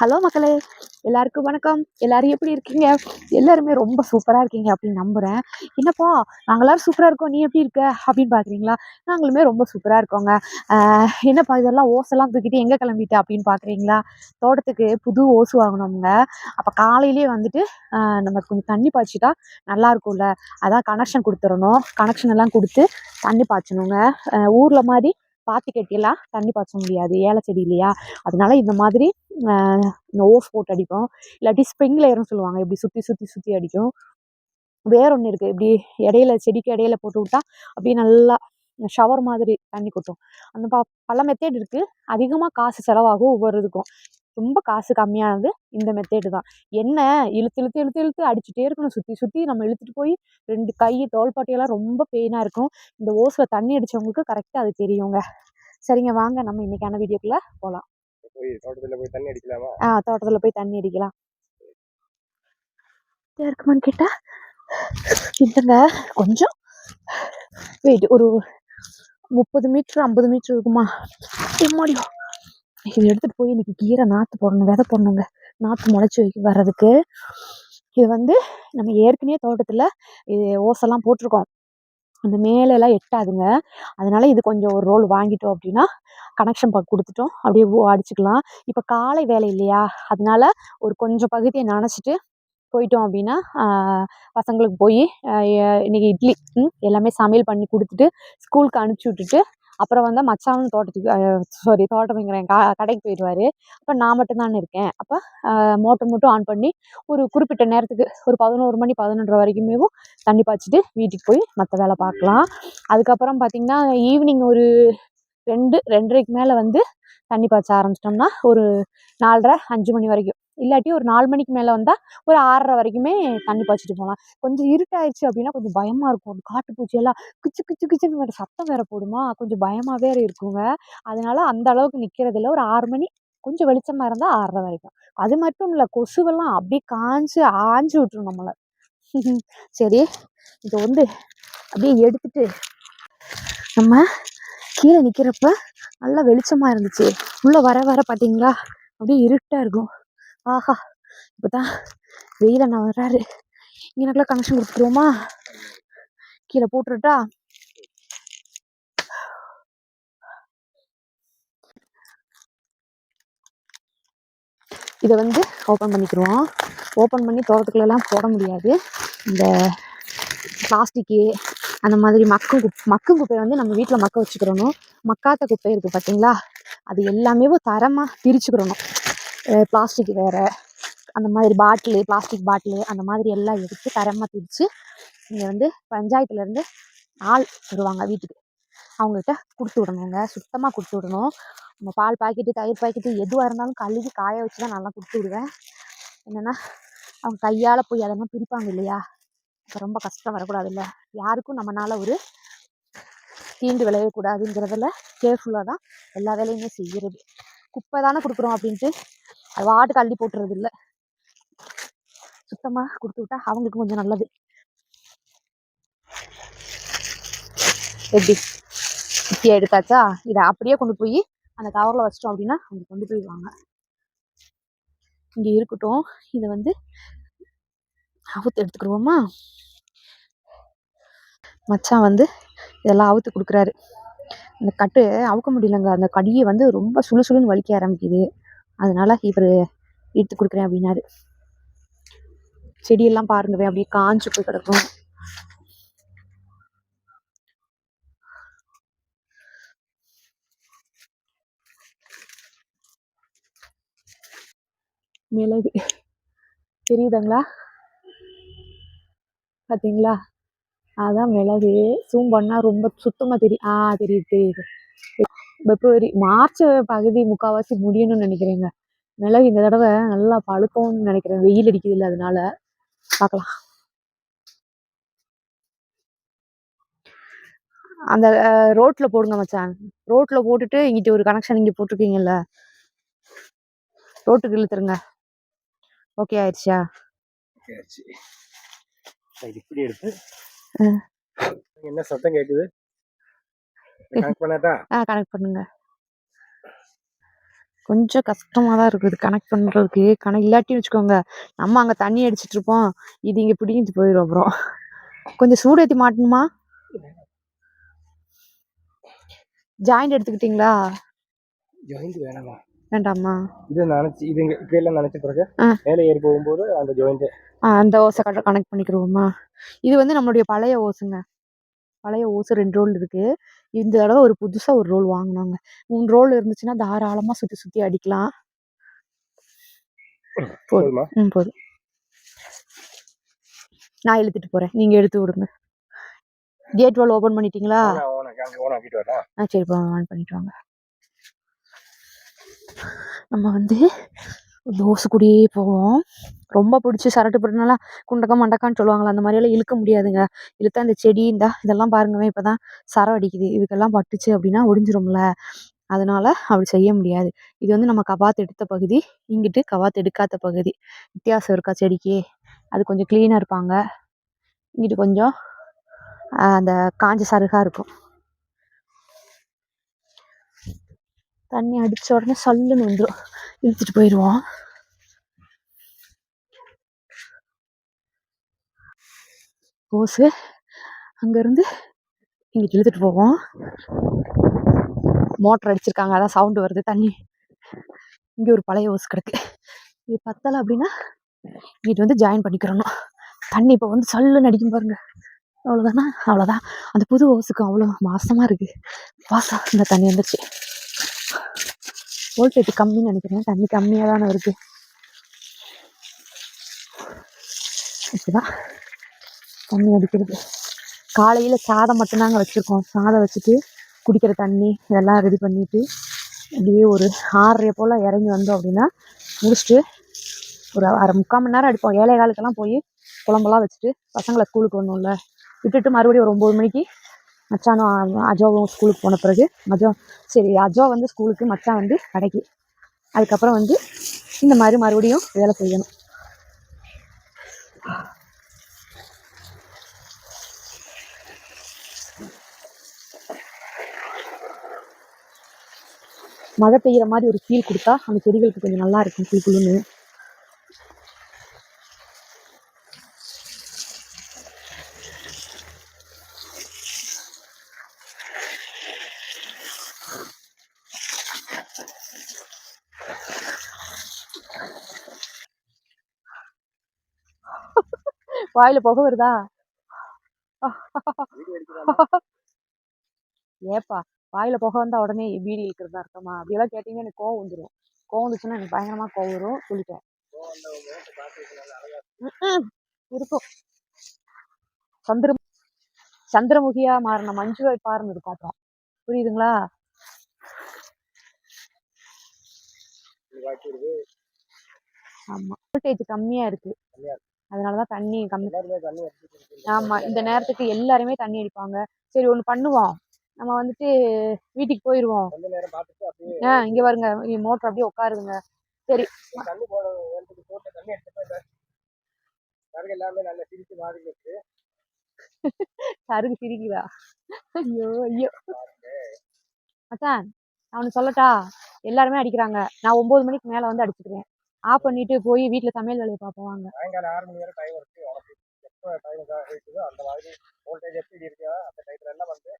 Hello மக்களே எல்லாருக்கும் வணக்கம். எல்லாரும் எப்படி இருக்கீங்க? எல்லாருமே ரொம்ப சூப்பராக இருக்கீங்க அப்படின்னு நம்புகிறேன் என்னப்பா நாங்கள் எல்லாரும் சூப்பராக இருக்கோம். நீ எப்படி இருக்க? அப்படின்னு பார்க்குறீங்களா நாங்களுமே ரொம்ப சூப்பராக இருக்கோங்க. என்னப்பா இதெல்லாம் ஓசெல்லாம் தூக்கிட்டு எங்கே கிளம்பிட்டு அப்படின்னு பார்க்குறீங்களா தோட்டத்துக்கு புது ஓசு வாங்கினோம்ங்க அப்போ காலையிலேயே வந்துட்டு நம்ம கொஞ்சம் தண்ணி பாய்ச்சிட்டா நல்லா இருக்கும்ல. அதான் கனெக்ஷன் கொடுத்துடணும். கனெக்ஷன் எல்லாம் கொடுத்து தண்ணி பாய்ச்சணுங்க. ஊரில் மாதிரி பாத்தி கட்டியெல்லாம் தண்ணி பாய்ச்ச முடியாது. ஏலை செடி இல்லையா? அதனால இந்த மாதிரி இந்த ஓஸ் போட்டு அடிப்போம். இல்லாட்டி ஸ்ப்ரிங்லேயர்னு சொல்லுவாங்க. இப்படி சுற்றி சுற்றி சுற்றி அடிக்கும். வேற ஒன்று இருக்குது இப்படி இடையில செடிக்கு இடையில போட்டு விட்டா அப்படியே நல்லா ஷவர் மாதிரி தண்ணி கொட்டும். அந்த ப பல மெத்தேட் இருக்குது அதிகமாக காசு செலவாகும் ஒவ்வொரு இதுக்கும். ரொம்ப காசு கம்மியானது இந்த மெத்தேடு தான். என்ன இழுத்து இழுத்து இழுத்து இழுத்து அடிச்சுட்டே இருக்கணும். சுற்றி சுற்றி நம்ம இழுத்துட்டு போய் ரெண்டு கை தோள்பட்டையெல்லாம் ரொம்ப பெயினாக இருக்கும். இந்த ஓஸில் தண்ணி அடித்தவங்களுக்கு கரெக்டாக அது தெரியுங்க. சரிங்க வாங்க நம்ம இன்னைக்கான வீடியோக்குள்ளே போகலாம் தோட்டத்துல போய் தண்ணி அடிக்கலாமா? ஆ தோட்டத்தில் போய் தண்ணி அடிக்கலாம். இருக்குமான்னு கேட்டா இல்லைங்க கொஞ்சம். வெயிட் ஒரு முப்பது மீட்ரு ஐம்பது மீட்ரு இருக்குமா? எம்மாடியோ இது எடுத்துகிட்டு போய் இன்னைக்கு கீரை நாற்று போடணும் விதை போடணுங்க. நாற்று முளைச்சி வைக்க வர்றதுக்கு. இது வந்து நம்ம ஏற்கனவே தோட்டத்தில் இது ஓசெல்லாம் போட்டிருக்கோம். அந்த மேலெல்லாம் எட்டாதுங்க. அதனால இது கொஞ்சம் ஒரு ரோல் வாங்கிட்டோம் அப்படின்னா கனெக்ஷன் பக் கொடுத்துட்டோம். அப்படியே அடிச்சுக்கலாம். இப்போ காலை வேலை இல்லையா? அதனால ஒரு கொஞ்சம் பகுதியை நினச்சிட்டு போயிட்டோம் அப்படின்னா பசங்களுக்கு போய் இன்னைக்கு இட்லி எல்லாமே சமையல் பண்ணி கொடுத்துட்டு ஸ்கூலுக்கு அனுப்பிச்சி விட்டுட்டு அப்புறம் வந்து மச்சானும் தோட்டத்துக்கு சாரி தோட்டம்ங்கிறேன் க கடைக்கு போயிடுவார். அப்போ நான் மட்டும்தானே இருக்கேன். அப்போ மோட்டர் மட்டும் ஆன் பண்ணி ஒரு குறிப்பிட்ட நேரத்துக்கு ஒரு பதினோரு மணி பதினொன்றரை வரைக்குமே தண்ணி பாய்ச்சிட்டு வீட்டுக்கு போய் மற்ற வேலை பார்க்கலாம். அதுக்கப்புறம் பார்த்திங்கன்னா ஈவினிங் ஒரு ரெண்டு ரெண்டரைக்கு மேலே வந்து தண்ணி பாய்ச்ச ஆரம்பிச்சிட்டோம்னா ஒரு நாலரை அஞ்சு மணி வரைக்கும். இல்லாட்டி ஒரு நாலு மணிக்கு மேலே வந்தால் ஒரு ஆறரை வரைக்குமே தண்ணி பாய்ச்சிட்டு போகலாம் கொஞ்சம் இருட்டாயிடுச்சு அப்படின்னா கொஞ்சம் பயமாக இருக்கும். காட்டுப்பூச்சி எல்லாம் கிச்சு கிச்சு கிச்சுன்னு வேறு சத்தம் வேறு போடுமா? கொஞ்சம் பயமாக வேறு இருக்குங்க. அதனால அந்த அளவுக்கு நிற்கிறது இல்லை ஒரு ஆறு மணி கொஞ்சம் வெளிச்சமாக இருந்தால் ஆறரை வரைக்கும். அது மட்டும் இல்லை கொசுவெல்லாம் அப்படியே காஞ்சு ஆஞ்சு விட்டுரும் நம்மளை. சரி இதை வந்து அப்படியே எடுத்துட்டு நம்ம கீழே நிற்கிறப்ப நல்லா வெளிச்சமாக இருந்துச்சு. உள்ளே வர வர பார்த்தீங்களா அப்படியே இருட்டாக இருக்கும். ஆஹா இப்போ தான் வெயில் அண்ணா வர்றாரு. இங்கனக்குள்ள கனெக்ஷன் கொடுத்துருவோமா? கீழே போட்டுருட்டா? இதை வந்து ஓப்பன் பண்ணிக்கிருவோம். ஓப்பன் பண்ணி தோட்டத்துக்குள்ளெல்லாம் போட முடியாது. இந்த பிளாஸ்டிக்கு அந்த மாதிரி மக்கும் குப் மக்கும் குப்பையை வந்து நம்ம வீட்டில் மக்க வச்சுக்கிறணும் மக்காத குப்பை இருக்குது பார்த்தீங்களா அது எல்லாமே தரமாக பிரிச்சுக்கிறணும் பிளாஸ்டிக் வேறு அந்த மாதிரி பாட்டிலு பிளாஸ்டிக் பாட்டிலு அந்த மாதிரி எல்லாம் எடுத்து தரமாக பிரித்து இங்கே வந்து பஞ்சாயத்துலேருந்து ஆள் வருவாங்க வீட்டுக்கு. அவங்கள்ட்ட கொடுத்து விடணுங்க. சுத்தமாக கொடுத்து விடணும். நம்ம பால் பாக்கெட்டு தயிர் பாக்கெட்டு எதுவாக இருந்தாலும் கழுவி காய வச்சு தான் நல்லா கொடுத்து விடுவேன். என்னென்னா அவங்க கையால் போய் அதெல்லாம் பிரிப்பாங்க இல்லையா? இப்போ ரொம்ப கஷ்டம் வரக்கூடாதுல்ல? யாருக்கும் நம்மளால் ஒரு தீண்டு விளையக்கூடாதுங்கிறதுல கேர்ஃபுல்லாக தான் எல்லா வேலையுமே செய்கிறது குப்பை தானே கொடுக்குறோம் அப்படின்ட்டு அது வாட்டுக்கு அள்ளி போட்டுறது இல்லை. சுத்தமாக கொடுத்து விட்டா அவங்களுக்கு கொஞ்சம் நல்லது. எப்படி? குட்டியாக எடுத்தாச்சா? இதை அப்படியே கொண்டு போய் அந்த கவரில் வச்சிட்டோம் அப்படின்னா அவங்க கொண்டு போயிடுவாங்க. இங்கே இருக்கட்டும். இதை வந்து அவுத்து எடுத்துக்கிடுவோமா? மச்சான் வந்து இதெல்லாம் அவுத்து கொடுக்குறாரு. அந்த கட்டு அவுக்க முடியலங்க. அந்த கடியை வந்து ரொம்ப சுழு சுழுன்னு வலிக்க ஆரம்பிக்குது. அதனால இவர் எடுத்து கொடுக்குறேன் அப்படின்னாரு செடியெல்லாம் பாருங்கவே அப்படியே காஞ்சு போய் கிடக்கும். மிளகு. தெரியுதுங்களா? பார்த்தீங்களா அதான் மிளகு ஜூம் பண்ணா ரொம்ப சுத்தமா தெரியும் ஆ தெரியுது தெரியுது. பிப்ரவரி மார்ச் பகுதி முக்கால்வாசி முடியணும்னு நினைக்கிறேங்க. மிளகு இந்த தடவை நல்லா பழுக்கும்னு நினைக்கிறேன். வெயில் அடிக்குது இல்லை அதனால. பார்க்கலாம் அந்த ரோட்ல போடுங்க மச்சான். ரோட்ல போட்டுட்டு இங்கிட்ட ஒரு கனெக்ஷன் இங்கே போட்டிருக்கீங்கல்ல. ரோட்டுக்கு இழுத்துருங்க ஓகே ஆயிடுச்சா? சரி இப்படி எடுத்து என்ன சத்தம் கேக்குது கனெக்ட் பண்ணாட்டா? ஆ கனெக்ட் பண்ணுங்க. கொஞ்சம் கஷ்டமா தான் இருக்குது கனெக்ட் பண்றதுக்கு. கனெக்ட் இல்லாட்டி வச்சுக்கோங்க நம்ம அங்க தண்ணி அடிச்சிட்டு இருப்போம். இது இங்க பிடிங்கிட்டு போயிடும் அப்புறம். கொஞ்சம் சூடு ஏத்தி மாட்டணுமா? ஜாயிண்ட் எடுத்துக்கிட்டீங்களா? ஜாயிண்ட் வேணாமா? வேண்டாமா? இது நினைச்சு இது இப்படியெல்லாம் நினைச்ச பிறகு. மேலே ஏறி போகும்போது அந்த ஜாயிண்ட் அந்த ஓசை கட்ட கனெக்ட் பண்ணிக்கிருவோமா இது வந்து நம்மளுடைய பழைய ஓசுங்க. பழைய ஓசு ரெண்டு ரோல் இருக்கு. இந்த தடவை ஒரு புதுசா ஒரு ரோல் வாங்கினாங்க. மூணு ரோல் இருந்துச்சுன்னா தாராளமா சுத்தி சுத்தி அடிக்கலாம். போதும். ம் போதும். நான் இழுத்துட்டு போறேன். நீங்க எடுத்து விடுங்க. கேட் வால் ஓபன் பண்ணிட்டீங்களா? ஆ? சரி ஆன் பண்ணிட்டு வாங்க. நம்ம வந்து தோசை கூடயே போவோம். ரொம்ப பிடிச்சி சரட்டு பட்டுனால குண்டக்க மண்டக்கான்னு சொல்லுவாங்களா அந்த மாதிரியெல்லாம் இழுக்க முடியாதுங்க. இழுத்தா இந்த செடி இந்த இதெல்லாம் பாருங்கவே இப்போதான் சரம் அடிக்குது. இதுக்கெல்லாம் பட்டுச்சு அப்படின்னா ஒடிஞ்சிரும்ல. அதனால அப்படி செய்ய முடியாது. இது வந்து நம்ம கபாத் எடுத்த பகுதி இங்கிட்டு கபாத் எடுக்காத பகுதி. வித்தியாசம் இருக்கா செடிக்கு? அது கொஞ்சம் க்ளீனாக இருப்பாங்க. இங்கிட்டு கொஞ்சம் அந்த காஞ்ச சருகாக இருக்கும். தண்ணி அடிச்ச உடனே சல்லுன்னு வந்துடும் இழுத்துட்டு போயிடுவோம் ஓசு அங்கேருந்து இங்கே இழுத்துட்டு போவோம். மோட்டர் அடிச்சிருக்காங்க அதான் சவுண்டு வருது தண்ணி. இங்கே ஒரு பழைய ஓசு கிடக்கு. இது பத்தலை அப்படின்னா இங்கிட்டு வந்து ஜாயின் பண்ணிக்கிறணும். தண்ணி இப்போ வந்து சல்லுன்னு அடிக்கும் பாருங்கள் அவ்வளோதானா அவ்வளோதான் அந்த புது ஓசுக்கு அவ்வளோ மாசமாக இருக்குது வாசம் இந்த தண்ணி வந்துச்சு வோல்டேஜ் கம்மின்னு நினைக்கிறேன். தண்ணி கம்மியாக தானே இருக்குது இப்படிதான் தண்ணி அடிக்கிறது. காலையில் சாதம் மட்டும்தாங்க வச்சுருக்கோம். சாதம் வச்சுட்டு குடிக்கிற தண்ணி இதெல்லாம் ரெடி பண்ணிவிட்டு அப்படியே ஒரு ஆறரை போல் இறங்கி வந்தோம் அப்படின்னா முடிச்சுட்டு ஒரு அரை முக்கால் மணி நேரம் அடிப்போம். ஏழை காலுக்கெல்லாம் போய் குழம்பெல்லாம் வச்சுட்டு பசங்களை ஸ்கூலுக்கு வரணும்ல விட்டுட்டு மறுபடியும் ஒரு ஒம்பது மணிக்கு மச்சானும் அ- அஜோவும் ஸ்கூலுக்கு போன பிறகு மஜோ சரி அஜோ வந்து ஸ்கூலுக்கு மச்சான் வந்து கடைக்கு. அதுக்கப்புறம் வந்து இந்த மாதிரி மறுபடியும் வேலை செய்யணும். மழை பெய்யுற மாதிரி ஒரு ஃபீல் கொடுத்தா அந்த செடிகளுக்கு கொஞ்சம் நல்லா இருக்கும் ஃபீல் குழுன்னு வாயில புகை வருதா? ஏப்பா வாயில புகை வந்தா உடனே பீடி இழுக்கிறதா அர்த்தமா? அப்படியெல்லாம் கேட்டீங்கன்னா எனக்கு கோவம் வந்துடும் கோவம் வந்துச்சுன்னா எனக்கு பயங்கரமா கோவம் வரும். சொல்லிட்டேன். இருக்கும். சந்திர சந்திரமுகியா மாறின மஞ்சு வைப்பாருன்னு இருக்கும் அப்புறம் புரியுதுங்களா? ஆமா. வோல்டேஜ் கம்மியா இருக்கு. கம்மியா அதனாலதான் தண்ணி கம்மி எல்லாருமே தண்ணி அடிச்சுட்டு ஆமா இந்த நேரத்துக்கு எல்லாருமே தண்ணி அடிப்பாங்க. சரி ஒண்ணு பண்ணுவோம். நம்ம வந்துட்டு வீட்டுக்கு போயிடுவோம் ஆ இங்க பாருங்க மோட்டர் அப்படியே உட்காருதுங்க. சரி. சரகு சிரிக்குதா? ஐயோ ஐயோ. மச்சான் ஒன்று சொல்லட்டா? எல்லாருமே அடிக்கிறாங்க. நான் ஒன்பது மணிக்கு மேல வந்து அடிச்சுக்கிறேன். ஆஃப் பண்ணிட்டு போய் வீட்ல சமையல் வேலையை பார்ப்போம் வாங்க சாயங்காலம் ஆறு மணி வரை டைம் இருக்கு. உனக்கு எப்போ டைம் இருக்குதோ அந்த மாதிரி வோல்டேஜ் எப்படி இருக்கோ. அந்த டைத்துல எல்லாம் வந்து.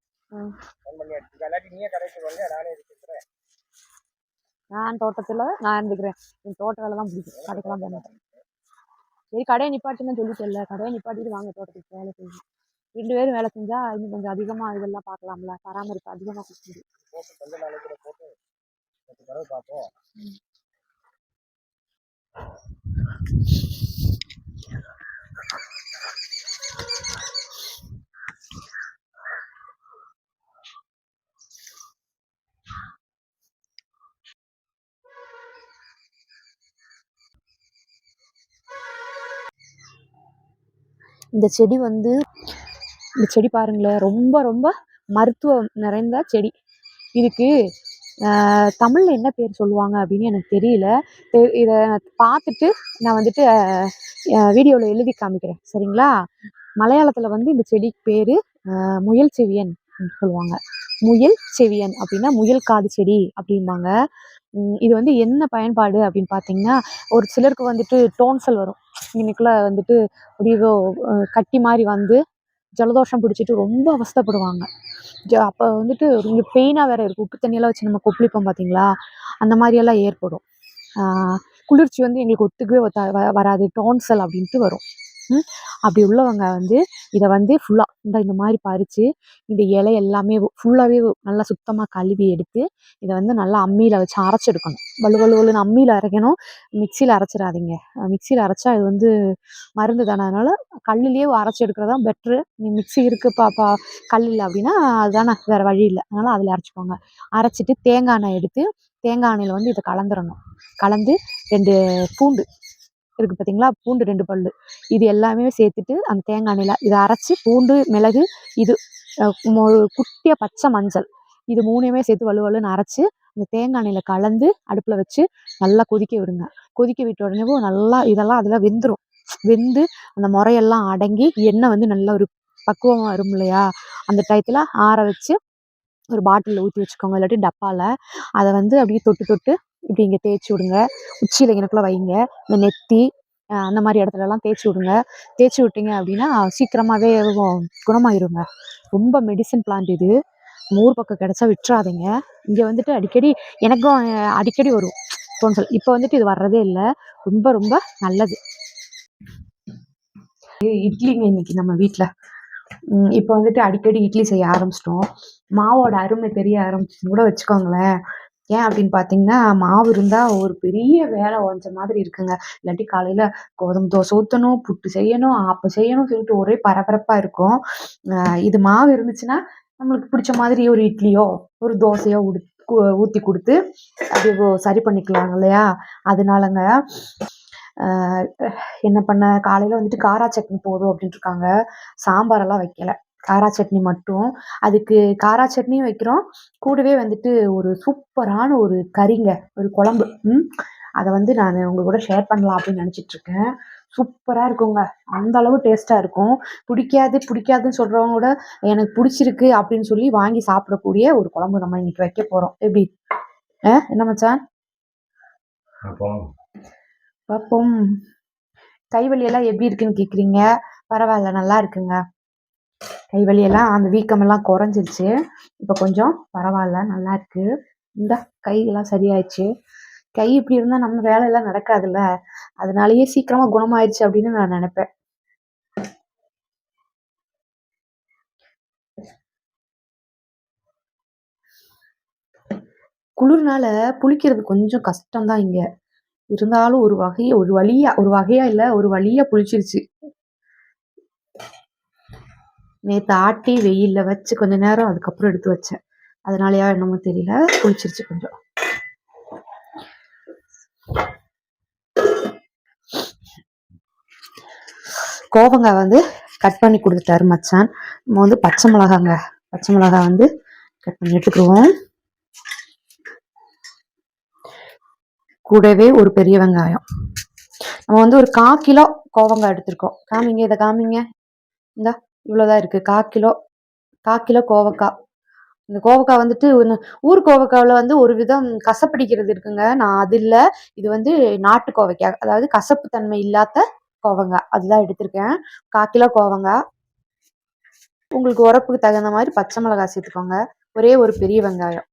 ஃபோன் பண்ணி அடிச்சுக்க இல்லாட்டி நீயே கடைக்கு வாங்க நானே இருக்கிறேன் நான் தோட்டத்துல நான் இருந்துக்கிறேன். என் தோட்ட வேலை தான் பிடிக்கும். கடைக்கெல்லாம் போக மாட்டேன். சரி கடையை நிப்பாட்டுன்னு சொல்லிட்டேன்ல. கடையை நிப்பாட்டிட்டு வாங்க. தோட்டத்துக்கு வேலை செய்யும் ரெண்டு பேரும் வேலை செஞ்சா இன்னும் கொஞ்சம் அதிகமா இதெல்லாம் பார்க்கலாம்ல. பராமரிப்பு அதிகமா கொடுக்க இந்த செடி வந்து இந்த செடி பாருங்களேன் ரொம்ப ரொம்ப மருத்துவம் நிறைந்த செடி. இதுக்கு தமிழ்ல என்ன பேர் சொல்லுவாங்க அப்படின்னு எனக்கு தெரியல. தெ- இதை பார்த்துட்டு நான் வந்துட்டு வீடியோவில் எழுதி காமிக்கிறேன். சரிங்களா? மலையாளத்தில் வந்து இந்த செடிக்கு பேர் முயல் செவியன் சொல்லுவாங்க. முயல் செவியன் அப்படின்னா முயல் காது செடி அப்படிம்பாங்க. இது வந்து என்ன பயன்பாடு அப்படின்னு பார்த்தீங்கன்னா ஒரு சிலருக்கு வந்துட்டு டோன்சல் வரும். இன்னைக்குள்ள வந்துட்டு அப்படியோ கட்டி மாதிரி வந்து ஜலதோஷம் பிடிச்சிட்டு ரொம்ப அவஸ்தைப்படுவாங்க. ஜ அப்போ வந்துட்டு ரொம்ப பெயினாக வேற இருக்கும் உப்பு தண்ணியெல்லாம் வச்சு நம்ம கொப்பளிப்போம் பார்த்தீங்களா அந்த மாதிரியெல்லாம் ஏற்படும். ஆஹ் குளிர்ச்சி வந்து எங்களுக்கு ஒத்துக்கவே ஒத்தா வ- வராது. டோன்சல் அப்படின்ட்டு வரும். அப்படி உள்ளவங்க வந்து இதை வந்து ஃபுல்லாக இந்த இந்த மாதிரி பறித்து இந்த இலை எல்லாமே ஃபுல்லாகவே நல்லா சுத்தமாக கழுவி எடுத்து இதை வந்து நல்லா அம்மியில் வச்சு அரைச்செடுக்கணும். வலு வலு வலுன்னு அம்மியில் அரைக்கணும். மிக்சியில் அரைச்சிடாதீங்க. மிக்சியில் அரைச்சா இது வந்து மருந்து தானே. அதனால் கல்லுலேயே அரைச்சி எடுக்கிறது தான் பெட்ரு நீ மிக்ஸி இருக்குது பாப்பா கல் இல்லை அப்படின்னா அதுதானே வேறு வழி இல்லை. அதனால் அதில் அரைச்சிக்கோங்க. அரைச்சிட்டு தேங்காய் எண்ணெய் எடுத்து தேங்காய் எண்ணெயில் வந்து இதை கலந்துடணும் கலந்து ரெண்டு பூண்டு இருக்குது பார்த்தீங்களா பூண்டு ரெண்டு பல் இது எல்லாமே சேர்த்துட்டு அந்த தேங்காய் எண்ணெயில் இதை அரைச்சி பூண்டு மிளகு இது குட்டியாக பச்சை மஞ்சள். இது மூணையுமே சேர்த்து வலுவலுன்னு அரைச்சி அந்த தேங்காய் எண்ணெயில் கலந்து அடுப்பில் வச்சு நல்லா கொதிக்க விடுங்க. கொதிக்க விட்ட உடனே நல்லா இதெல்லாம் அதில் வெந்துடும் வெந்து அந்த முறையெல்லாம் அடங்கி எண்ணெய் வந்து நல்லா ஒரு பக்குவமாக வரும் இல்லையா? அந்த டயத்தில் ஆற வச்சு ஒரு பாட்டிலில் ஊற்றி வச்சுக்கோங்க. இல்லாட்டி டப்பாவில் அதை வந்து அப்படியே தொட்டு தொட்டு இப்படி இங்கே தேய்ச்சி விடுங்க. உச்சியில் இங்கனக்குள்ளே வைங்க. இந்த நெத்தி அந்த மாதிரி இடத்துலலாம் தேய்ச்சி விடுங்க. தேய்ச்சி விட்டீங்க அப்படின்னா சீக்கிரமாகவே குணமாயிருங்க. ரொம்ப மெடிசன் பிளான்ட் இது. நம்ம ஊர் பக்கம் கிடச்சா விட்டுறாதீங்க. இங்கே வந்துட்டு அடிக்கடி எனக்கும் அடிக்கடி வரும். தோன்சல் இப்போ வந்துட்டு இது வர்றதே இல்லை. ரொம்ப ரொம்ப நல்லது. இட்லிங்க இன்னைக்கு நம்ம வீட்டில் இப்போ வந்துட்டு அடிக்கடி இட்லி செய்ய ஆரம்பிச்சிட்டோம். மாவோட அருமை தெரிய ஆரம்பிச்சுன்னு கூட வச்சுக்கோங்களேன். ஏன் அப்படின்னு பார்த்தீங்கன்னா மாவு இருந்தால் ஒரு பெரிய வேலை உடஞ்ச மாதிரி இருக்குங்க. இல்லாட்டி காலையில் கோதுமை தோசை ஊற்றணும் புட்டு செய்யணும் ஆப்பம் செய்யணும் சொல்லிட்டு ஒரே பரபரப்பாக இருக்கும். இது மாவு இருந்துச்சுன்னா நம்மளுக்கு பிடிச்ச மாதிரி ஒரு இட்லியோ ஒரு தோசையோ உடு ஊற்றி கொடுத்து அது சரி பண்ணிக்கலாங்க இல்லையா? அதனாலங்க என்ன பண்ண காலையில் வந்துட்டு காரா சட்னி போதும் அப்படின்ட்டு இருக்காங்க. சாம்பாரெல்லாம் வைக்கலை. காரா சட்னி மட்டும். அதுக்கு காரா சட்னியும் வைக்கிறோம். கூடவே வந்துட்டு ஒரு சூப்பரான ஒரு கறிங்க ஒரு குழம்பு. ம்? அதை வந்து நான் உங்க கூட ஷேர் பண்ணலாம் அப்படின்னு நினச்சிட்டு இருக்கேன் சூப்பராக இருக்குங்க. அந்த அளவு டேஸ்ட்டாக இருக்கும். பிடிக்காது பிடிக்காதுன்னு சொல்கிறவங்க கூட எனக்கு பிடிச்சிருக்கு அப்படின்னு சொல்லி வாங்கி சாப்பிடக்கூடிய ஒரு குழம்பு நம்ம இன்னைக்கு வைக்க போகிறோம் எப்படி? ஆ? என்ன மச்சான்? பார்ப்போம் கைவலி எல்லாம் எப்படி இருக்குன்னு கேட்குறீங்க பரவாயில்ல நல்லா இருக்குங்க. கை வலியெல்லாம் அந்த வீக்கமெல்லாம் குறைஞ்சிருச்சு. இப்போ கொஞ்சம் பரவாயில்ல நல்லா இருக்கு. இந்த கையெல்லாம் சரியாயிடுச்சு. கை இப்படி இருந்தால் நம்ம வேலையெல்லாம் நடக்காதுல்ல. அதனாலயே சீக்கிரமா குணமாயிடுச்சு அப்படின்னு நான் நினைப்பேன். குளிர்னால புளிக்கிறது கொஞ்சம் கஷ்டம்தான் இங்க. இருந்தாலும் ஒரு வகையை ஒரு வழியா ஒரு வகையா இல்ல ஒரு வழியா புளிச்சிருச்சு. நேற்று ஆட்டி வெயிலில் வச்சு கொஞ்ச நேரம் அதுக்கப்புறம் எடுத்து வச்சேன். அதனாலயா என்னமோ தெரியல. குளிச்சிருச்சு கொஞ்சம். கோவங்காய் வந்து கட் பண்ணி கொடுத்துட்டாரு மச்சான். நம்ம வந்து பச்சை மிளகாங்க. பச்சை மிளகாய் வந்து கட் பண்ணி எடுத்துக்குருவோம். கூடவே ஒரு பெரிய வெங்காயம். நம்ம வந்து ஒரு கா கிலோ கோவங்காய் எடுத்திருக்கோம். காமிங்க இதை காமிங்க. இந்தா. இவ்வளோதான் இருக்குது கா கிலோ கா கிலோ கோவக்காய் இந்த கோவக்காய் வந்துட்டு ஊர் கோவக்காவில் வந்து ஒரு விதம் கசப்படிக்கிறது இருக்குங்க. நான் அது இல்லை. இது வந்து நாட்டு கோவைக்காய் அதாவது கசப்பு தன்மை இல்லாத கோவங்காய் அதுதான் எடுத்திருக்கேன். கா கிலோ கோவங்காய் உங்களுக்கு உரப்புக்கு தகுந்த மாதிரி பச்சை மிளகாய் சேர்த்துக்கோங்க. ஒரே ஒரு பெரிய வெங்காயம்.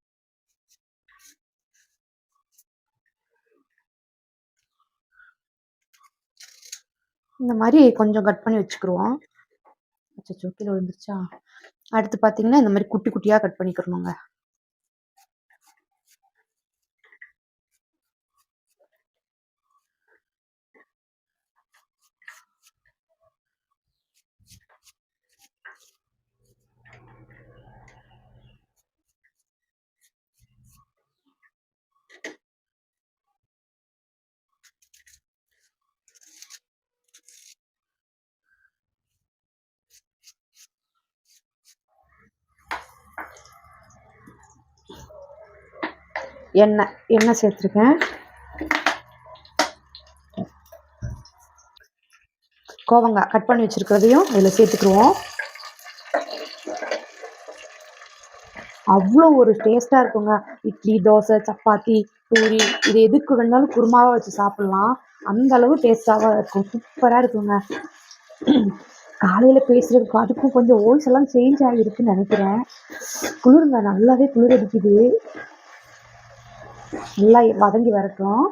இந்த மாதிரி கொஞ்சம் கட் பண்ணி வச்சுக்கிருவோம். அச்சோ கீழே விழுந்துருச்சா? அடுத்து பார்த்தீங்கன்னா இந்த மாதிரி குட்டி குட்டியாக கட் பண்ணிக்கிறணுங்க. எண்ணெய் எண்ணெய் சேர்த்துருக்கேன். கோவங்காய் கட் பண்ணி வச்சுருக்கிறதையும் இதில் சேர்த்துக்குருவோம். அவ்வளோ ஒரு டேஸ்ட்டாக இருக்குங்க. இட்லி தோசை சப்பாத்தி பூரி இது எதுக்கு வேணாலும் குருமாவாக வச்சு சாப்பிட்லாம். அந்த அளவு டேஸ்ட்டாக இருக்கும். சூப்பராக இருக்குங்க. காலையில் பேசுகிறதுக்கு அதுக்கும் கொஞ்சம் வாய்ஸ் எல்லாம் சேஞ்ச் ஆகிருக்குன்னு நினைக்கிறேன். குளிருங்க நல்லாவே குளிர் அடிக்குது. நல்லா வதங்கி வரட்டும்.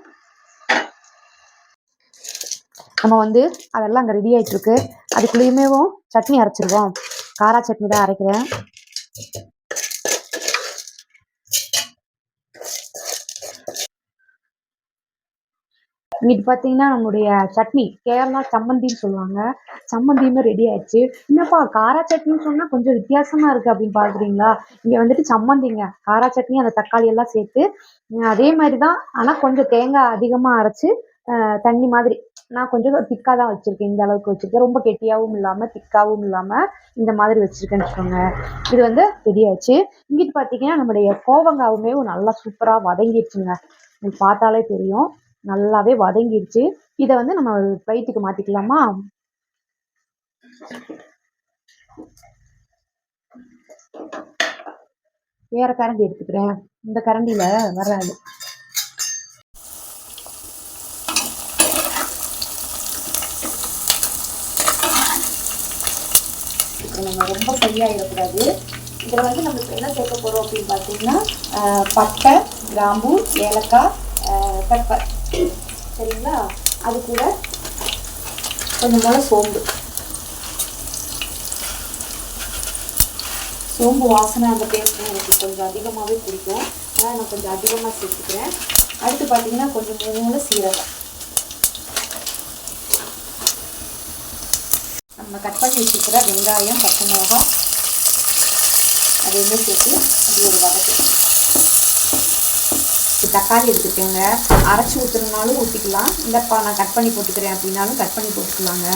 நம்ம வந்து அதெல்லாம் அங்கே ரெடி ஆகிட்டுருக்கு அதுக்குள்ளேயுமேவும் சட்னி அரைச்சிருவோம். காரா சட்னி தான் அரைக்கிறேன். இன்னைக்கு பார்த்தீங்கன்னா நம்மளுடைய சட்னி கேரளா சம்மந்தின்னு சொல்லுவாங்க. சம்மந்தியுமே ரெடி ஆயிடுச்சு. என்னப்பா காரா சட்னின்னு சொன்னால் கொஞ்சம் வித்தியாசமா இருக்கு அப்படின்னு பார்க்குறீங்களா இங்கே வந்துட்டு சம்மந்திங்க. காரா சட்னி அந்த தக்காளி எல்லாம் சேர்த்து அதே மாதிரி தான் ஆனால் கொஞ்சம் தேங்காய் அதிகமாக அரைச்சு தண்ணி மாதிரி. நான் கொஞ்சம் திக்காக தான் வச்சுருக்கேன். இந்த அளவுக்கு வச்சுருக்கேன். ரொம்ப கெட்டியாகவும் இல்லாமல் திக்காகவும் இல்லாமல் இந்த மாதிரி வச்சுருக்கேன்னு வச்சுக்கோங்க. இது வந்து ரெடி இங்கிட்டு பார்த்தீங்கன்னா நம்முடைய கோவங்காவுமே நல்லா சூப்பராக வதங்கிடுச்சுங்க. பார்த்தாலே தெரியும். நல்லாவே வதங்கிடுச்சு இதை வந்து நம்ம வயிற்றுக்கு மாற்றிக்கலாமா வேற கரண்டி எடுத்துக்கிறேன். இந்த கரண்டியில் வராது. நம்ம ரொம்ப சரியாயிடக்கூடாது இதில் வந்து நம்ம இப்போ என்ன சேர்க்க போகிறோம் அப்படின்னு பார்த்தீங்கன்னா ஆஹ், பட்டை கிராம்பு ஏலக்காய் பெப்பர். சரிங்களா? அது கூட கொஞ்சம் போல சோம்பு. சோம்பு வாசனை அந்த டேஸ்ட் எனக்கு கொஞ்சம் அதிகமாகவே பிடிக்கும். அதனால் நான் கொஞ்சம் அதிகமாக சேர்த்துக்கிறேன். அடுத்து பார்த்தீங்கன்னா கொஞ்சம் மூணு சீரகம். நம்ம கட் பண்ணி வச்சுருக்கிற வெங்காயம் பச்சை மிளகாய் அதையுமே சேர்த்து அது ஒரு வதக்கு தக்காளி எடுத்துக்கோங்க. அரைச்சி ஊற்றுறனாலும் ஊற்றிக்கலாம் இல்லைப்பா நான் கட் பண்ணி போட்டுக்கிறேன் அப்படின்னாலும் கட் பண்ணி போட்டுக்கலாங்க.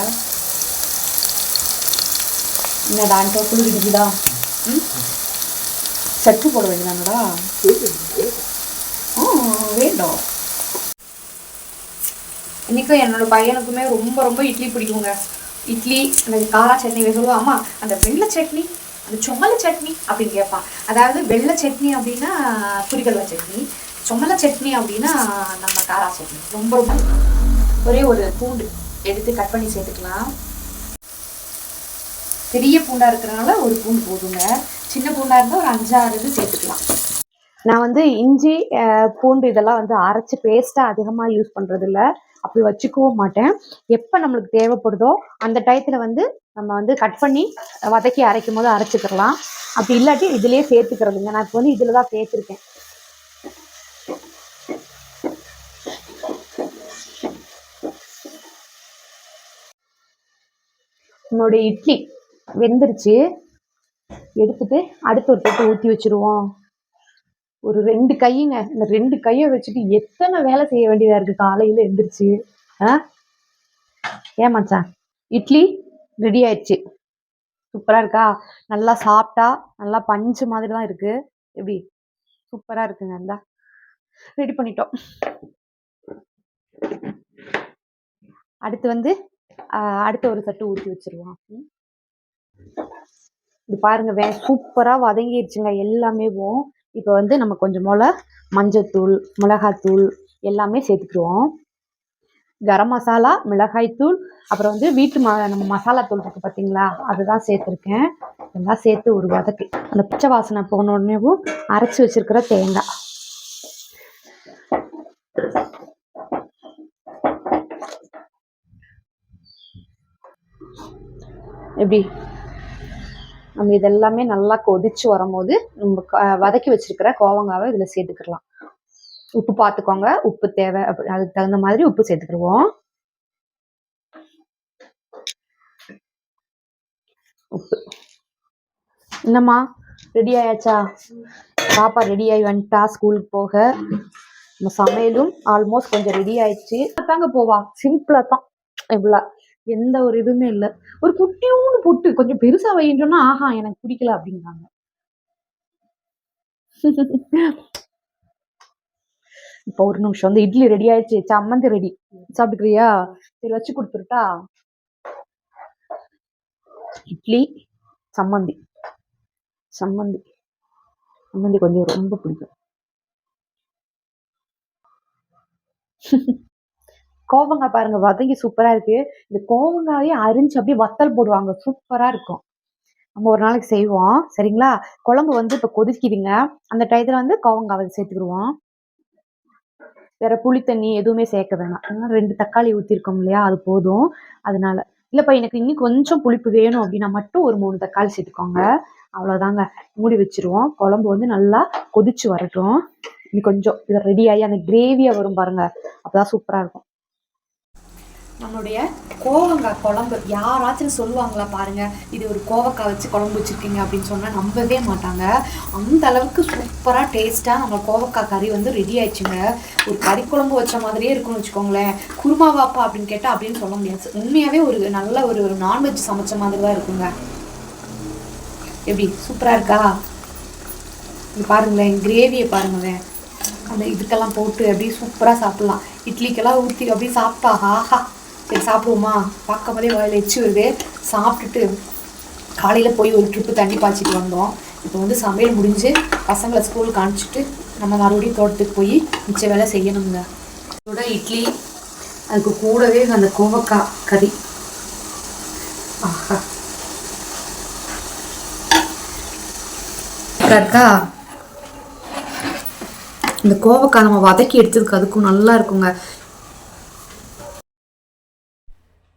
என்னடான்ட்டு குளிர் இடிக்குதா? ம்? சட்டு போட வேண்டியதானடா? வேண்டாம் இன்றைக்கும் என்னோட பையனுக்குமே ரொம்ப ரொம்ப இட்லி பிடிக்குங்க. இட்லி அந்த காரா சட்னி சொல்லுவான் அம்மா அந்த வெள்ளை சட்னி அந்த சொமல சட்னி அப்படின்னு கேட்பான். அதாவது வெள்ளை சட்னி அப்படின்னா புரிகல்வ சட்னி. சுமல சட்னி அப்படின்னா நம்ம காரா சட்னி. ரொம்ப ரொம்ப. ஒரே ஒரு பூண்டு எடுத்து கட் பண்ணி சேர்த்துக்கலாம். பெரிய பூண்டாக இருக்கிறனால ஒரு பூண்டு போதுங்க. சின்ன பூண்டாக இருந்தால் ஒரு அஞ்சாறு இது சேர்த்துக்கலாம். நான் வந்து இஞ்சி பூண்டு இதெல்லாம் வந்து அரைச்சி பேஸ்ட்டாக அதிகமாக யூஸ் பண்ணுறதில்ல அப்படி வச்சுக்கவும் மாட்டேன். எப்போ நம்மளுக்கு தேவைப்படுதோ அந்த டயத்தில் வந்து நம்ம வந்து கட் பண்ணி வதக்கி அரைக்கும் போது அரைச்சிக்கிறலாம். அப்படி இல்லாட்டி இதுலேயே சேர்த்துக்கிறதுங்க. நான் இப்போ வந்து இதில் தான் சேர்த்துருக்கேன். நம்மளுடைய இட்லி வெந்துருச்சு. எடுத்துட்டு அடுத்த ஒரு தட்டு ஊற்றி வச்சிருவோம். ஒரு ரெண்டு கையுங்க இந்த ரெண்டு கையை வச்சுட்டு எத்தனை வேலை செய்ய வேண்டியதா இருக்கு? காலையில எந்திரிச்சு ஆ? ஏன் மச்சான்? இட்லி ரெடி ஆயிடுச்சு. சூப்பரா இருக்கா? நல்லா சாப்பிட்டா நல்லா பஞ்சு மாதிரி தான் இருக்கு. எப்படி? சூப்பரா இருக்குங்க அந்த ரெடி பண்ணிட்டோம். அடுத்து வந்து அடுத்த ஒரு சட்டு ஊற்றி வச்சிருவான் இது பாருங்க வே சூப்பரா வதங்கிடுச்சுங்க எல்லாமேவும் இப்போ வந்து நம்ம கொஞ்சம் போல மஞ்சத்தூள் மிளகாத்தூள் எல்லாமே சேர்த்துக்குருவோம். கரம் மசாலா மிளகாய்த்தூள் அப்புறம் வந்து வீட்டு ம நம்ம மசாலா தூள் இருக்கு பார்த்தீங்களா அதுதான் சேர்த்துருக்கேன். எல்லாம் சேர்த்து ஒரு வதக்கு. அந்த பச்சை வாசனை போன உடனேவும் அரைச்சி வச்சிருக்கிற தேங்காய். எப்படி? நம்ம இதெல்லாமே நல்லா கொதிச்சு வரும்போது நம்ம வதக்கி வச்சிருக்கிற கோவங்காவை இதில் சேர்த்துக்கலாம் உப்பு பார்த்துக்கோங்க உப்பு தேவை அப்படி அதுக்கு தகுந்த மாதிரி உப்பு சேர்த்துக்கிடுவோம். உப்பு. என்னம்மா? ரெடி ஆயாச்சா? பாப்பா ரெடி ஆகி வந்துட்டா ஸ்கூலுக்கு போக. நம்ம சமையலும் ஆல்மோஸ்ட் கொஞ்சம் ரெடி ஆயிடுச்சு. தாங்க போவா. சிம்பிளா தான். இவ்வளோ எந்த ஒரு இதுவுமே இல்லை. ஒரு குட்டியூன்னு புட்டு கொஞ்சம் பெருசா வைன்னு ஆஹா எனக்கு பிடிக்கல அப்படிங்கிறாங்க இப்போ ஒரு நிமிஷம் வந்து இட்லி ரெடி ஆயிடுச்சு. சம்மந்தி ரெடி சாப்பிட்டுக்கிறியா? சரி வச்சு கொடுத்துருட்டா? இட்லி சம்மந்தி. சம்மந்தி. சம்மந்தி கொஞ்சம் ரொம்ப பிடிக்கும். கோவங்காய் பாருங்க வதங்கி சூப்பரா இருக்கு. இந்த கோவங்காயே அரிஞ்சு அப்படியே வத்தல் போடுவாங்க. சூப்பரா இருக்கும். நம்ம ஒரு நாளைக்கு செய்வோம். சரிங்களா? குழம்பு வந்து இப்போ கொதிக்குதுங்க. அந்த டயத்துல வந்து கோவங்காவை சேர்த்துக்கிடுவோம். வேற புளி தண்ணி எதுவுமே சேர்க்க வேணாம். ரெண்டு தக்காளி ஊற்றிருக்கோம் இல்லையா? அது போதும். அதனால. இல்லைப்பா எனக்கு இன்னும் கொஞ்சம் புளிப்பு வேணும் அப்படின்னா மட்டும் ஒரு மூணு தக்காளி சேர்த்துக்கோங்க. அவ்வளோதாங்க மூடி வச்சிருவோம். குழம்பு வந்து நல்லா கொதிச்சு வரட்டும். இன்னும் கொஞ்சம். இதை ரெடி ஆகி அந்த கிரேவியாக வரும் பாருங்க. அப்பதான் சூப்பராக இருக்கும். நம்மளுடைய கோவங்காய் குழம்பு. யாராச்சும் சொல்லுவாங்களா பாருங்க இது ஒரு கோவக்காய் வச்சு குழம்பு வச்சிருக்கீங்க அப்படின்னு சொன்னா நம்பவே மாட்டாங்க. அந்த அளவுக்கு சூப்பரா டேஸ்ட்டாக நம்ம கோவக்காய் கறி வந்து ரெடி ஆயிடுச்சுங்க. ஒரு கறி குழம்பு வச்ச மாதிரியே இருக்கும்னு வச்சுக்கோங்களேன். குருமா வாப்பா அப்படின்னு கேட்டா அப்படின்னு சொல்ல முடியாது. உண்மையாவே ஒரு நல்ல ஒரு நான்வெஜ் சமைச்ச மாதிரி தான் இருக்குங்க. எப்படி? சூப்பரா இருக்கா? இது பாருங்களேன் கிரேவியை பாருங்களேன். அந்த இதுக்கெல்லாம் போட்டு அப்படியே சூப்பராக சாப்பிடலாம். இட்லிக்கெல்லாம் ஊற்றி அப்படியே சாப்பிட்டா ஆஹா. சரி சாப்பிடுவோமா? பார்க்கும் போதே வாயில் எச்சு வருது சாப்பிட்டுட்டு காலையில் போய் ஒரு ட்ரிப்பு தண்ணி பாய்ச்சிட்டு வந்தோம். இப்போ வந்து சமையல் முடிஞ்சு பசங்களை ஸ்கூலுக்கு அனுப்பிச்சிட்டு நம்ம மறுபடியும் தோட்டத்துக்கு போய் மிச்ச வேலை செய்யணுங்க. இதோட இட்லி அதுக்கு கூடவே அந்த கோவக்காய் கறி. ஆஹா. இருக்கா இந்த கோவக்காய் நம்ம வதக்கி எடுத்ததுக்கு அதுக்கும் நல்லா இருக்குங்க.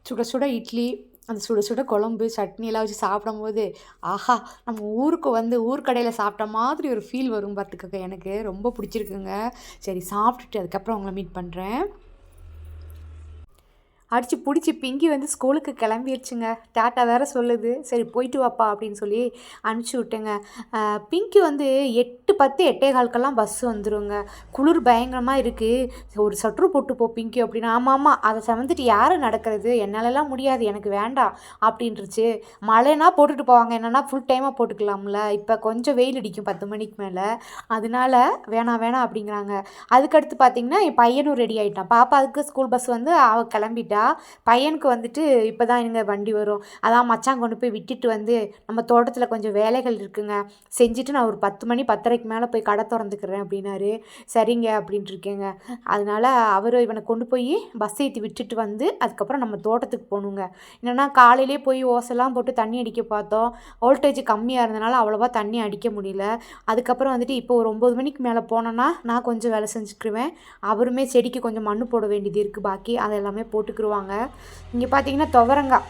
சுட சுட இட்லி அந்த சுட சுட குழம்பு சட்னி எல்லாம் வச்சு சாப்பிடும்போது ஆஹா நம்ம ஊருக்கு வந்து ஊர்க்கடையில் சாப்பிட்ட மாதிரி ஒரு ஃபீல் வரும் பார்த்துக்கோங்க. எனக்கு ரொம்ப பிடிச்சிருக்குங்க. சரி சாப்பிட்டுட்டு அதுக்கப்புறம் உங்களை மீட் பண்ணுறேன் அடித்து பிடிச்சி பிங்கி வந்து ஸ்கூலுக்கு கிளம்பிடுச்சுங்க டாட்டா வேறு சொல்லுது. சரி போயிட்டு வாப்பா அப்படின்னு சொல்லி அனுப்பிச்சி விட்டேங்க. பிங்கி வந்து எட்டு பத்து எட்டே கால்க்கெல்லாம் பஸ் வந்துடுங்க குளிர் பயங்கரமாக இருக்குது ஒரு சட்ரு போட்டு போ பிங்கி அப்படின்னு. ஆமாம் ஆமாம் அதை சமந்துட்டு யார் நடக்கிறது? என்னாலலாம் முடியாது. எனக்கு வேண்டாம் அப்படின்ருச்சு மழைனா போட்டுட்டு போவாங்க. என்னன்னா ஃபுல் டைமாக போட்டுக்கலாம்ல. இப்போ கொஞ்சம் வெயில் அடிக்கும் பத்து மணிக்கு மேலே. அதனால வேணாம் வேணாம் அப்படிங்கிறாங்க. அதுக்கடுத்து பார்த்தீங்கன்னா என் பையனும் ரெடி ஆகிட்டான் பாப்பாவுக்கு ஸ்கூல் பஸ் வந்து அவள் கிளம்பிட்டா. பையனுக்கு வந்துட்டு இப்போ தான் இங்கே வண்டி வரும். அதான் மச்சான் கொண்டு போய் விட்டுட்டு வந்து நம்ம தோட்டத்தில் கொஞ்சம் வேலைகள் இருக்குங்க. செஞ்சுட்டு நான் ஒரு பத்து மணி பத்தரைக்கு மேலே போய் கடை திறந்துக்கிறேன் அப்படின்னாரு. சரிங்க அப்படின்ட்டு இருக்கேங்க. அதனால அவர் இவனை கொண்டு போய் பஸ் ஏற்றி விட்டுட்டு வந்து அதுக்கப்புறம் நம்ம தோட்டத்துக்கு போகணுங்க. என்னென்னா காலையிலே போய் ஓசெல்லாம் போட்டு தண்ணி அடிக்க பார்த்தோம். வோல்டேஜ் கம்மியாக இருந்தனால அவ்வளோவா தண்ணி அடிக்க முடியல. அதுக்கப்புறம் வந்துட்டு இப்போ ஒரு ஒம்பது மணிக்கு மேலே போனோன்னா நான் கொஞ்சம் வேலை செஞ்சுக்கிருவேன். அவருமே செடிக்கு கொஞ்சம் மண்ணு போட வேண்டியது இருக்குது பாக்கி. அதை எல்லாமே போடுவாங்க இங்கே பார்த்தீங்கன்னா துவரங்காய்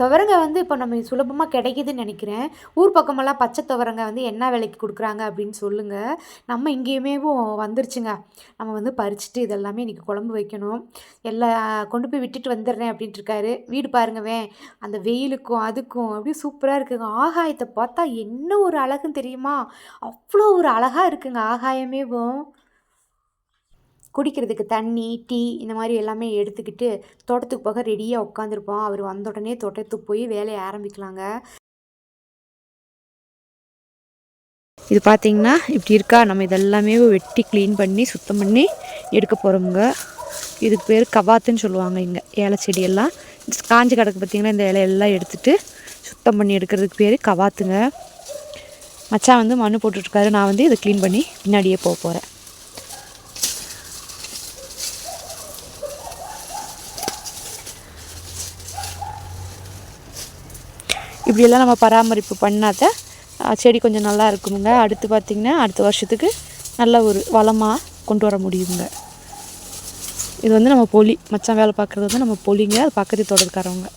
துவரங்காய் வந்து இப்போ நம்ம சுலபமாக கிடைக்குதுன்னு நினைக்கிறேன். ஊர் பக்கமெல்லாம் பச்சை துவரங்காய் வந்து என்ன விலைக்கு கொடுக்குறாங்க அப்படின்னு சொல்லுங்கள் நம்ம இங்கேயுமேவும் வந்துருச்சுங்க. நம்ம வந்து பறிச்சுட்டு இதெல்லாமே இன்றைக்கி குழம்பு வைக்கணும். எல்லா கொண்டு போய் விட்டுட்டு வந்துடுறேன் அப்படின்ட்டு இருக்காரு. வீடு பாருங்கவே அந்த வெயிலுக்கும் அதுக்கும் அப்படியே சூப்பராக இருக்குங்க. ஆகாயத்தை பார்த்தா என்ன ஒரு அழகுன்னு தெரியுமா? அவ்வளோ ஒரு அழகாக இருக்குங்க ஆகாயமேவும் குடிக்கிறதுக்கு தண்ணி டீ இந்த மாதிரி எல்லாமே எடுத்துக்கிட்டு தோட்டத்துக்கு போக ரெடியாக உட்காந்துருப்போம் அவர் வந்த உடனே தோட்டத்துக்கு போய் வேலையை ஆரம்பிக்கலாங்க. இது பார்த்தீங்கன்னா இப்படி இருக்கா? நம்ம இதெல்லாமே வெட்டி க்ளீன் பண்ணி சுத்தம் பண்ணி எடுக்க போகிறோமுங்க இதுக்கு பேர் கவாத்துன்னு சொல்லுவாங்க இங்கே. ஏலை செடியெல்லாம். காஞ்ச கிடக்கு பார்த்தீங்கன்னா இந்த இலையெல்லாம் எடுத்துட்டு சுத்தம் பண்ணி எடுக்கிறதுக்கு பேர் கவாத்துங்க. மச்சான் வந்து மண் போட்டுட்ருக்காரு. நான் வந்து இதை க்ளீன் பண்ணி பின்னாடியே போக போகிறேன் இப்படியெல்லாம் நம்ம பராமரிப்பு பண்ணாத தான் செடி கொஞ்சம் நல்லா இருக்குமுங்க அடுத்து பார்த்திங்கன்னா அடுத்த வருஷத்துக்கு நல்ல ஒரு வளமாக கொண்டு வர முடியுங்க. இது வந்து நம்ம பொலி மச்சான் வேலை பார்க்குறது வந்து நம்ம பொலிங்க அது பக்கத்து தோட்டத்துக்காரவங்க.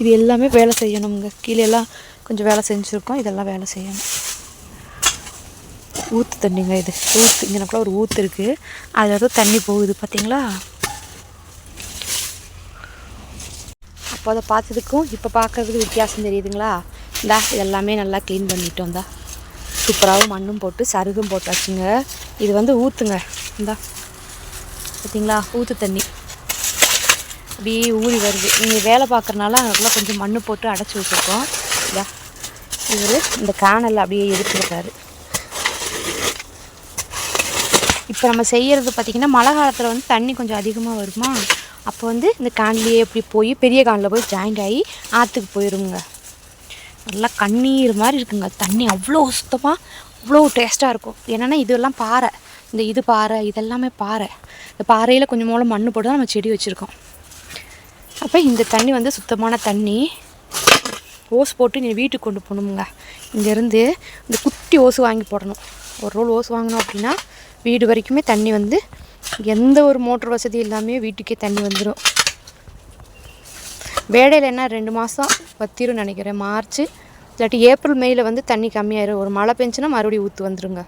இது எல்லாமே வேலை செய்யணுங்க. கீழே எல்லாம் கொஞ்சம் வேலை செஞ்சுருக்கோம் இதெல்லாம் வேலை செய்யணும். ஊற்று தண்ணிங்க இது. ஊற்று இங்கனக்குள்ள ஒரு ஊற்று இருக்குது அதில் தான் தண்ணி போகுது பார்த்தீங்களா அப்போ அதை பார்த்ததுக்கும் இப்போ பார்க்கறதுக்கு வித்தியாசம் தெரியுதுங்களா? இந்தா இதெல்லாமே நல்லா க்ளீன் பண்ணிட்டோம் தான் சூப்பராகவும் மண்ணும் போட்டு சருகும் போட்டாச்சுங்க. இது வந்து ஊற்றுங்க இந்தா. பார்த்தீங்களா ஊற்று தண்ணி. அப்படியே ஊறி வருது. நீங்கள் வேலை பார்க்குறனால அதுக்குள்ளே கொஞ்சம் மண்ணு போட்டு அடைச்சி வச்சுருக்கோம். இதா இவர் இந்த கேனலில் அப்படியே எடுத்துருக்காரு இப்போ நம்ம செய்கிறது பார்த்திங்கன்னா மழை காலத்தில் வந்து தண்ணி கொஞ்சம் அதிகமாக வருமா? அப்போ வந்து இந்த கான்லேயே எப்படி போய் பெரிய காணில் போய் ஜாயிண்ட் ஆகி ஆற்றுக்கு போயிடுங்க நல்லா கண்ணீர் மாதிரி இருக்குங்க. தண்ணி அவ்வளோ சுத்தமாக அவ்வளோ டேஸ்ட்டாக இருக்கும். என்னென்னா இதெல்லாம் பாறை. இந்த இது பாறை இதெல்லாமே பாறை. இந்த பாறையில் கொஞ்சம் மூலம் மண் போட்டு தான் நம்ம செடி வச்சுருக்கோம். அப்போ இந்த தண்ணி வந்து சுத்தமான தண்ணி. ஓஸ் போட்டு நீ வீட்டுக்கு கொண்டு போகணுமுங்க. இங்கேருந்து இந்த குட்டி ஓசு வாங்கி போடணும். ஒரு ரோல் ஓஸ் வாங்கினோம் அப்படின்னா வீடு வரைக்குமே தண்ணி வந்து எந்த ஒரு மோட்டர் வசதி இல்லாமே வீட்டுக்கே தண்ணி வந்துடும் வேடையில் என்ன ரெண்டு மாதம் வத்திரும் நினைக்கிறேன். மார்ச் இல்லாட்டி ஏப்ரல் மேயில் வந்து தண்ணி கம்மியாயிரும். ஒரு மழை பெஞ்சுன்னா மறுபடியும் ஊற்று வந்துருங்க.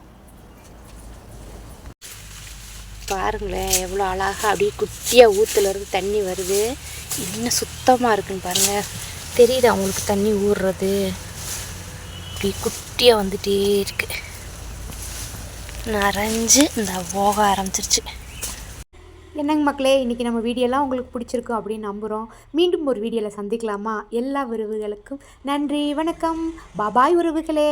பாருங்களேன் எவ்வளோ அழகாக அப்படியே குட்டியாக ஊற்றுலேருந்து தண்ணி வருது. இன்னும் சுத்தமாக இருக்குன்னு பாருங்கள் தெரியுதா அவங்களுக்கு தண்ணி ஊறுறது? இப்படி குட்டியாக வந்துகிட்டே இருக்கு. நிறைஞ்சு இந்த போக ஆரம்பிச்சிருச்சு. என்னங்க மக்களே இன்றைக்கி நம்ம வீடியோலாம் உங்களுக்கு பிடிச்சிருக்கும் அப்படின்னு நம்புகிறோம் மீண்டும் ஒரு வீடியோவில் சந்திக்கலாமா? எல்லா உறவுகளுக்கும் நன்றி வணக்கம். பாபாய் உறவுகளே.